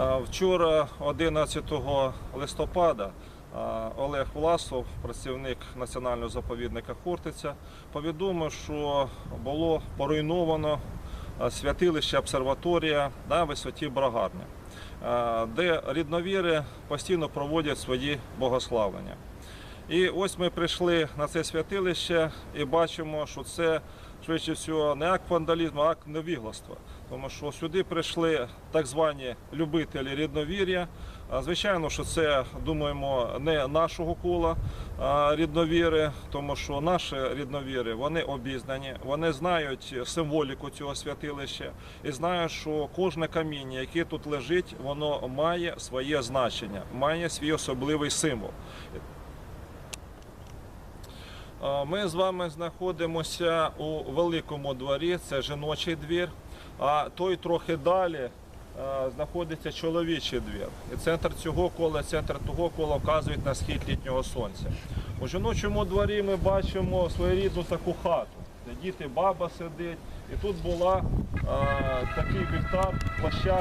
Е, Вчора, 11 листопада, е, Олег Власов, працівник національного заповідника Хортиця, повідомив, що було поруйновано е, святилище обсерваторія на висоті Брагарня, е, де рідновіри постійно проводять свої богославлення. І ось ми прийшли на це святилище і бачимо, що це швидше всього не акт вандалізму, а акт невігластва. Тому що сюди прийшли так звані любителі рідновір'я. Звичайно, що це думаємо не нашого кола рідновіри, тому що наші рідновіри вони обізнані, вони знають символіку цього святилища і знають, що кожне каміння, яке тут лежить, воно має своє значення, має свій особливий символ. Ми з вами знаходимося у великому дворі, це жіночий двір, а той трохи далі е, знаходиться чоловічий двір. І центр цього кола, центр того кола вказують на схід літнього сонця. У жіночому дворі ми бачимо своєрідну таку хату, де діти, баба сидить. І тут була е, такий вівтар, площадка.